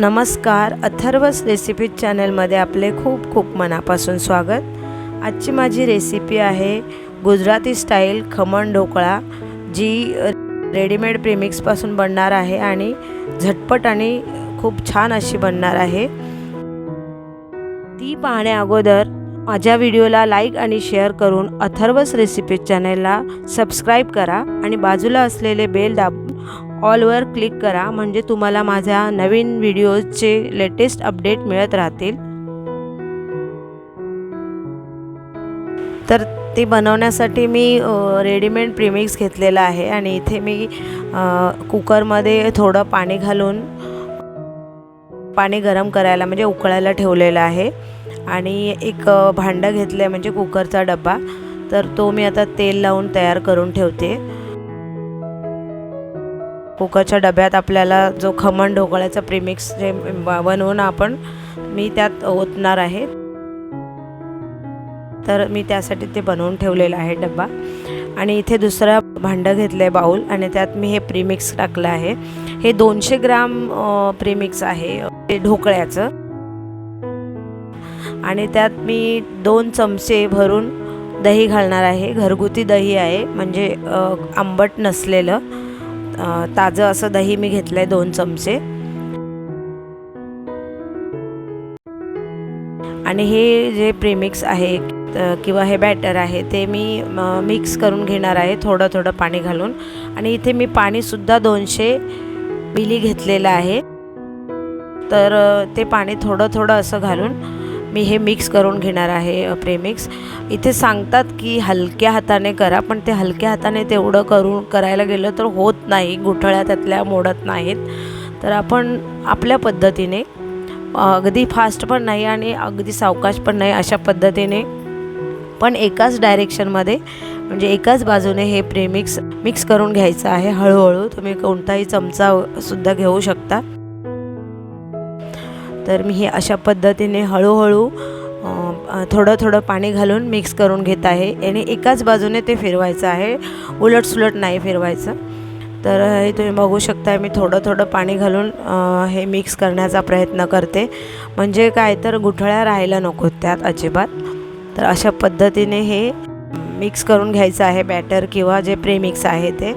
नमस्कार अथर्वस रेसिपी चॅनलमध्ये आपले खूप खूप मनापासून स्वागत. आजची माझी रेसिपी आहे गुजराती स्टाईल खमण ढोकळा जी रेडीमेड प्रेमिक्सपासून बनणार आहे आणि झटपट आणि खूप छान अशी बनणार आहे. ती पाहण्या अगोदर माझ्या व्हिडिओला लाईक आणि शेअर करून अथर्वस रेसिपी चॅनलला सबस्क्राईब करा आणि बाजूला असलेले बेल दाब ऑलवर क्लिक करा म्हणजे तुम्हाला माझ्या नवीन व्हिडिओजचे लेटेस्ट अपडेट मिळत राहतील. तर ते बनवण्यासाठी मी रेडीमेड प्रीमिक्स घेतलेलं आहे आणि इथे मी कुकरमध्ये थोडं पाणी घालून पाणी गरम करायला म्हणजे उकळायला ठेवलेलं आहे. आणि एक भांडं घेतलं आहे म्हणजे कुकरचा डबा तर तो मी आता तेल लावून तयार करून ठेवते. कुकरच्या डब्यात आपल्याला जो खमण ढोकळ्याचा प्रीमिक्स जे बनवून आपण मी त्यात ओतणार आहे. तर मी त्यासाठी ते बनवून ठेवलेलं आहे डब्बा. आणि इथे दुसरं भांडं घेतलं आहे बाऊल आणि त्यात मी हे प्रीमिक्स टाकलं आहे. हे दोनशे ग्राम प्रीमिक्स आहे ते ढोकळ्याचं. आणि त्यात मी दोन चमचे भरून दही घालणार आहे. घरगुती दही आहे म्हणजे आंबट नसलेलं. ताजं असं दही मी घेतलं आहे दोन चमचे. आणि हे जे प्रीमिक्स आहे किंवा हे बॅटर आहे ते मी मिक्स करून घेणार आहे थोडं थोडं पाणी घालून. आणि इथे मी पाणीसुद्धा दोनशे मिली घेतलेलं आहे. तर ते पाणी थोडं थोडं असं घालून मी हे मिक्स करून घेणार आहे प्रेमिक्स इथे सांगतात की हलक्या हाताने करा पण ते हलक्या हाताने तेवढं करून करायला गेलं तर होत नाही. गुठळ्या त्यातल्या मोडत नाहीत. तर आपण आपल्या पद्धतीने अगदी फास्ट पण नाही आणि अगदी सावकाश पण नाही अशा पद्धतीने पण एकाच डायरेक्शनमध्ये म्हणजे एकाच बाजूने हे प्रेमिक्स मिक्स करून घ्यायचं आहे. हळूहळू तुम्ही कोणताही चमचा सुद्धा घेऊ शकता. तर मी हे अशा पद्धतीने हळूहळू थोडं थोडं पाणी घालून मिक्स करून घेत आहे. आणि एकाच बाजूने ते फिरवायचं आहे. उलटसुलट नाही फिरवायचं. तर हे तुम्ही बघू शकता मी थोडं थोडं पाणी घालून हे मिक्स करण्याचा प्रयत्न करते. म्हणजे काय तर गुठळ्या राहायला नको त्यात अजिबात. तर अशा पद्धतीने हे मिक्स करून घ्यायचं आहे बॅटर किंवा जे प्रेमिक्स आहे ते.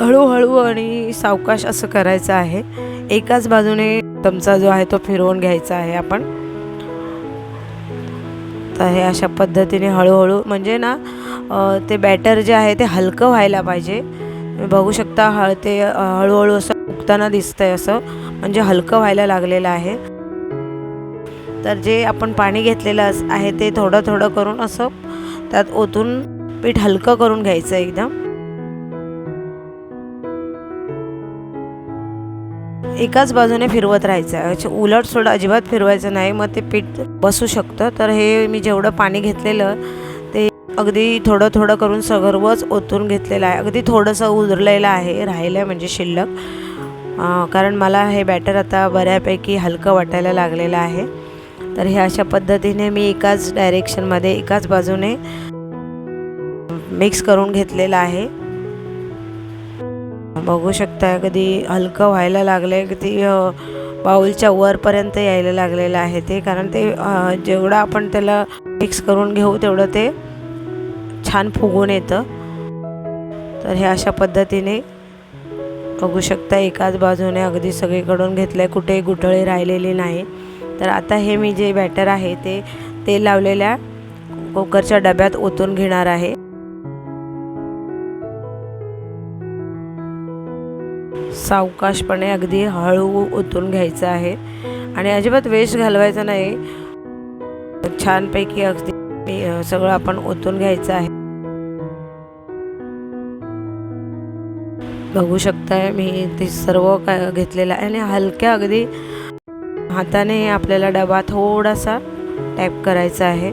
हळूहळू आणि सावकाश असं करायचं आहे. एकाच बाजूने चमचा जो आहे तो फिरवून घ्यायचा आहे आपण. तर हे अशा पद्धतीने हळूहळू म्हणजे ना ते बॅटर जे आहे ते हलकं व्हायला पाहिजे. तुम्ही बघू शकता हळ ते हळूहळू असं उगताना आहे असं म्हणजे हलकं व्हायला लागलेलं आहे. तर जे आपण पाणी घेतलेलं आहे ते थोडं थोडं करून असं त्यात ओतून पीठ हलकं करून घ्यायचं एकदम. एकाच बाजूने फिरवत राहायचं. आहे उलट सोड अजिबात फिरवायचं नाही. मग ते पीठ बसू शकतं. तर हे मी जेवढं पाणी घेतलेलं ते अगदी थोडं थोडं करून सर्वच ओतून घेतलेलं आहे. अगदी थोडंसं उरलेलं आहे राहिलं आहे म्हणजे शिल्लक. कारण मला हे बॅटर आता बऱ्यापैकी हलकं वाटायला लागलेलं आहे. तर हे अशा पद्धतीने मी एकाच डायरेक्शनमध्ये एकाच बाजूने मिक्स करून घेतलेलं आहे. बघू शकता कधी हलकं व्हायला लागलं आहे कधी बाऊलच्या बाउलच्या वरपर्यंत यायला लागलेलं आहे ते. कारण ते जेवढं आपण त्याला मिक्स करून घेऊ तेवढं ते छान फुगून येतं. तर हे अशा पद्धतीने बघू शकता एकाच बाजूने अगदी सगळीकडून घेतलं आहे कुठेही गुठळी राहिलेली नाही. तर आता हे मी जे बॅटर आहे ते तेल लावलेल्या कुकरच्या डब्यात ओतून घेणार आहे. सावकाशपणे अगदी हळू ओतून घ्यायचं आहे. आणि अजिबात वेस्ट घालवायचा नाही. छानपैकी अगदी मी, सगळं आपण ओतून घ्यायचं आहे. बघू शकताय मी ते सर्व काय घेतलेलं आहे. आणि हलक्या अगदी हाताने आपल्याला डबा थोडासा टॅप करायचा आहे.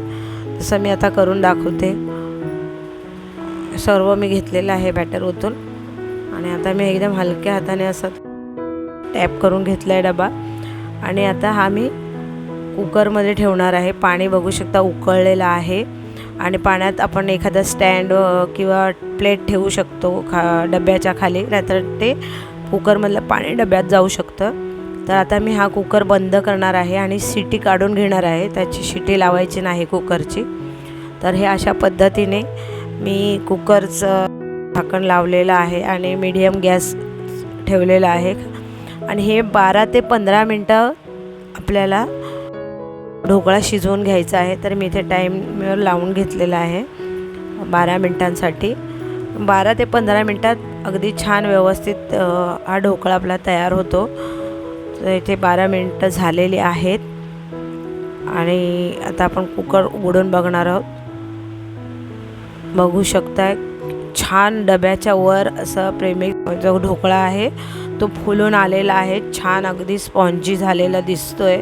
तसं मी आता करून दाखवते. सर्व मी घेतलेलं आहे बॅटर ओतून. आणि आता मी एकदम हलक्या हाताने असं टॅप करून घेतला आहे डबा. आणि आता हा मी कुकरमध्ये ठेवणार आहे. पाणी बघू शकता उकळलेलं आहे. आणि पाण्यात आपण एखादा स्टँड किंवा प्लेट ठेवू शकतो खा डब्याच्या खाली. नाहीतर ते कुकरमधलं पाणी डब्यात जाऊ शकतं. तर आता मी हा कुकर बंद करणार आहे आणि शिटी काढून घेणार आहे. त्याची शिटी लावायची नाही कुकरची. तर हे अशा पद्धतीने मी कुकरचं झाकण लावलेलं आहे आणि मीडियम गॅस ठेवलेला आहे. आणि हे बारा ते पंधरा मिनटं आपल्याला ढोकळा शिजवून घ्यायचा आहे. तर मी इथे टाईमवर लावून घेतलेला आहे बारा मिनटांसाठी. बारा ते पंधरा मिनटात अगदी छान व्यवस्थित हा ढोकळा आपला तयार होतो. तर इथे बारा मिनटं झालेली आहेत. आणि आता आपण कुकर उघडून बघणार आहोत. बघू शकताय छान डब्याच्या वर असं प्रेमिक जो ढोकळा आहे तो फुलून आलेला आहे. छान अगदी स्पॉन्जी झालेला दिसतोय.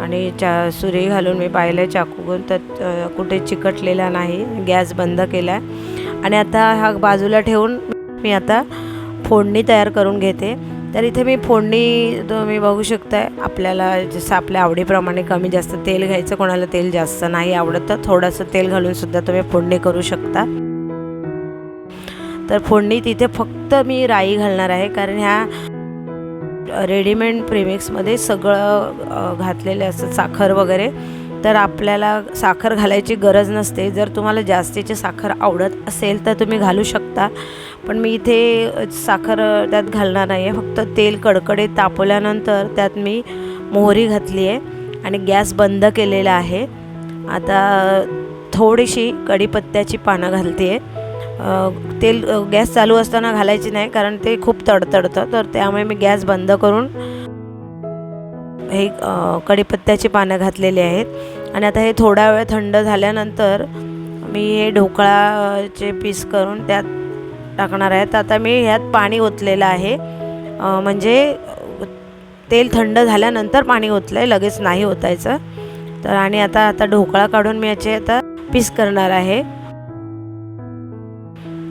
आणि चा सुरी घालून मी पाहिलं चाकून तर कुठे चिकटलेला नाही गॅस बंद केला आणि आता हा बाजूला ठेवून मी आता फोडणी तयार करून घेते. तर इथे मी फोडणी तुम्ही बघू शकताय आपल्याला जसं आपल्या आवडीप्रमाणे कमी जास्त तेल घ्यायचं कोणाला तेल जास्त नाही आवडत तर थोडंसं तेल घालून सुद्धा तुम्ही फोडणी करू शकता. तर फोडणी तिथे फक्त मी राई घालणार आहे. कारण ह्या रेडीमेड प्रेमिक्समध्ये सगळं घातलेलं असतं साखर वगैरे. तर आपल्याला साखर घालायची गरज नसते. जर तुम्हाला जास्तीची साखर आवडत असेल तर तुम्ही घालू शकता. पण मी इथे साखर त्यात घालणार नाही आहे फक्त तेल कडकडे तापवल्यानंतर त्यात मी मोहरी घातली आहे आणि गॅस बंद केलेला आहे. आता थोडीशी कढीपत्त्याची पानं घालते आहे तेल गॅस चालू असताना घालायची नाही कारण ते खूप तडतडतं. तर त्यामुळे मी गॅस बंद करून हे कढीपत्त्याची पानं घातलेली आहेत. आणि आता हे थोडा वेळ थंड झाल्यानंतर मी हे ढोकळाचे पीस करून त्यात टाकणार आहे तर आता मी ह्यात पाणी ओतलेलं आहे. म्हणजे तेल थंड झाल्यानंतर पाणी ओतलं आहे लगेच नाही ओतायचं. तर आणि आता आता ढोकळा काढून मी याचे आता पीस करणार आहे.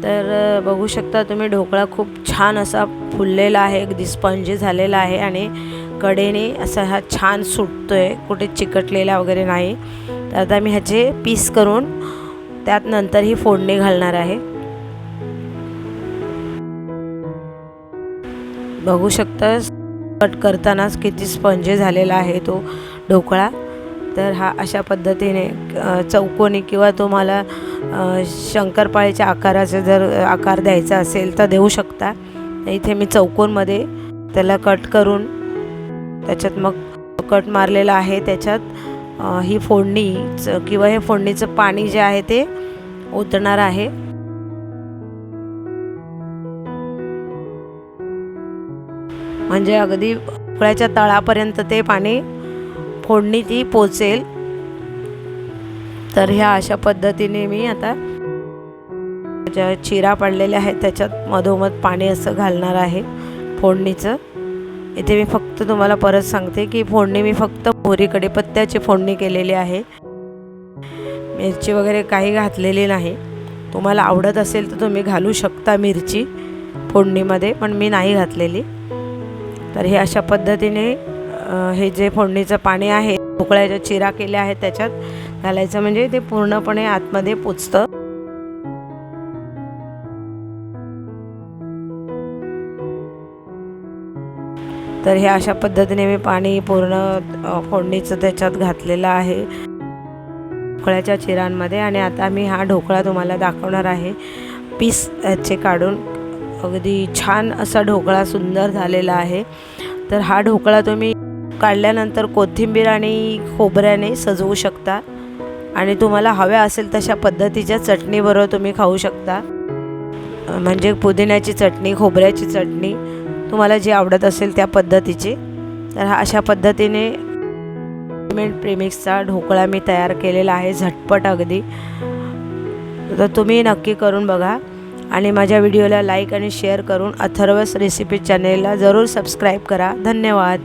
तर बघू शकता तुम्ही ढोकळा खूप छान असा फुललेला आहे अगदी स्पंजी झालेला आहे आणि कडेने असा हा छान सुटतो आहे कुठे चिकटलेला वगैरे नाही. तर आता मी ह्याचे पीस करून त्यात नंतर ही फोडणी घालणार आहे. बघू शकता कट करतानाच किती स्पंजी झालेला आहे तो ढोकळा. तर हा अशा पद्धतीने चौकोनी किंवा तुम्हाला शंकरपाळीच्या आकाराचा जर आकार द्यायचा असेल तर देऊ शकता. इथे मी चौकोनमध्ये त्याला कट करून त्याच्यात मग कट मारलेला आहे. त्याच्यात ही फोडणी किंवा हे फोडणीचं पाणी जे आहे ते ओतणार आहे. म्हणजे अगदी उकळ्याच्या तळापर्यंत ते पाणी फोडणी ती पोचेल. तर ह्या अशा पद्धतीने मी आता ज्या चिरा पडलेल्या आहेत त्याच्यात मधोमध पाणी असं घालणार आहे फोडणीचं. इथे मी फक्त तुम्हाला परत सांगते की फोडणी मी फक्त मोहरीकडे पत्त्याची फोडणी केलेली आहे. मिरची वगैरे काही घातलेली नाही. तुम्हाला आवडत असेल तर तुम्ही घालू शकता मिरची फोडणीमध्ये पण मी नाही घातलेली. तर हे अशा पद्धतीने हे जे फोडणीचं पाणी आहे ढोकळ्याच्या चिरा केल्या आहेत त्याच्यात घालायचं म्हणजे ते पूर्णपणे आतमध्ये पोचतं. तर हे अशा पद्धतीने मी पाणी पूर्ण फोडणीचं त्याच्यात घातलेलं आहे. ढोकळ्याच्या चिरांमध्ये आणि आता मी हा ढोकळा तुम्हाला दाखवणार आहे. पीस याचे काढून अगदी छान असा ढोकळा सुंदर झालेला आहे. तर हा ढोकळा तुम्ही काढल्यानंतर कोथिंबीर आणि खोबऱ्याने सजवू शकता. आणि तुम्हाला हव्या असेल तशा पद्धतीच्या चटणीबरोबर तुम्ही खाऊ शकता. म्हणजे पुदिन्याची चटणी खोबऱ्याची चटणी तुम्हाला जी आवडत असेल त्या पद्धतीची. तर हा अशा पद्धतीने प्रेमिक्सचा ढोकळा मी तयार केलेला आहे झटपट अगदी. तर तुम्ही नक्की करून बघा आणि माझ्या व्हिडिओला लाईक आणि शेअर करून अथर्वस रेसिपी चॅनेलला जरूर सबस्क्राईब करा. धन्यवाद.